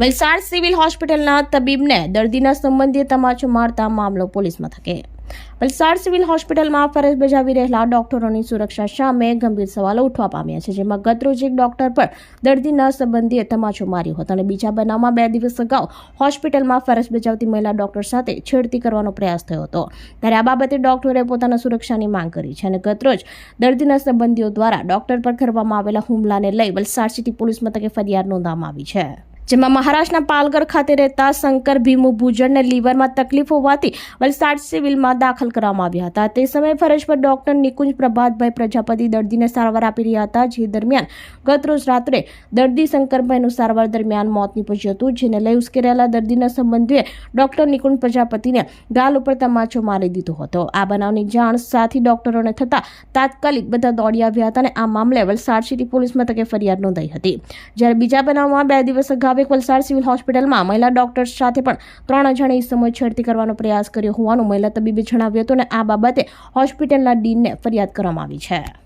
Valsad civil હોસ્પિટલના તબીબને દર્દીના સંબંધીએ તમાચો મારતા મામલો પોલીસ મથકે. વલસાડ સિવિલ હોસ્પિટલમાં ફરજ બજાવી રહેલા ડોક્ટરોની સુરક્ષા સામે ગંભીર સવાલો ઉઠવા પામ્યા છે, જેમાં ગતરોજ એક ડોક્ટર પર દર્દીના સંબંધીએ તમાચો માર્યો હતો અને બીજા બનાવમાં બે દિવસ અગાઉ હોસ્પિટલમાં ફરજ બજાવતી મહિલા ડોક્ટર સાથે છેડતી કરવાનો પ્રયાસ થયો હતો. ત્યારે આ બાબતે ડોક્ટરે પોતાના સુરક્ષાની માંગ કરી છે અને ગતરોજ દર્દીના સંબંધીઓ દ્વારા ડોક્ટર પર કરવામાં આવેલા હુમલાને લઈ વલસાડ સિટી પોલીસ મથકે ફરિયાદ નોંધવામાં આવી છે. જેમાં મહારાષ્ટ્રના પાલઘર ખાતે રહેતા શંકર ભીમુ ભુજણને લીવરમાં તકલીફ હોવાથી વલસાડ સિવિલમાં દાખલ કરવામાં આવ્યા હતા. તે સમયે ફરજ પર ડોક્ટર નિકુંજ પ્રભાતભાઈ પ્રજાપતિ દર્દીને સારવાર આપી રહ્યા હતા, જે દરમિયાન ગતરોજ રાત્રે દર્દી શંકરભાઈનું સારવાર દરમિયાન મોત નીપજ્યું હતું, જેને લઈ ઉશ્કેરાયેલા દર્દીના સંબંધીએ ડોક્ટર નિકુંજ પ્રજાપતિને ગાલ ઉપર તમાચો મારી દીધો હતો. આ બનાવની જાણ સાથી ડોક્ટરોને થતા તાત્કાલિક બધા દોડી આવ્યા હતા અને આ મામલે વલસાડ સિટી પોલીસ મથકે ફરિયાદ નોંધાઈ હતી. જ્યારે બીજા બનાવમાં બે દિવસ અગાઉ એક વલસાડ સિવિલ હોસ્પિટલમાં મહિલા ડોક્ટર સાથે પણ ત્રણ અજાણી સમય છેડતી કરવાનો પ્રયાસ કર્યો હોવાનું મહિલા તબીબે જણાવ્યું હતું અને આ બાબતે હોસ્પિટલના ડીનને ફરિયાદ કરવામાં આવી છે.